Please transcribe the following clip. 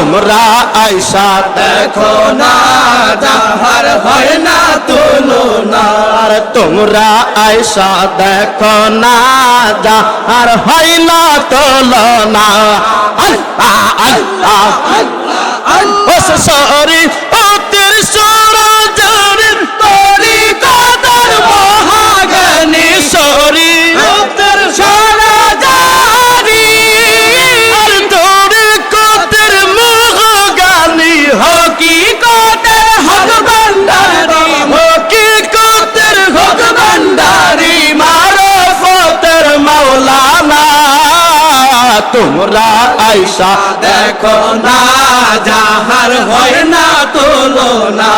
তোমরা আয়সা দেখো না, যাহার হয় না তুলনা। আর তোমরা আয়সা দেখো না যা আর হয় না তুলনা। আল্লাহ আল্লাহ। ও সরি তোমরা আয়সা দেখো না যাহার হয় না তুলনা।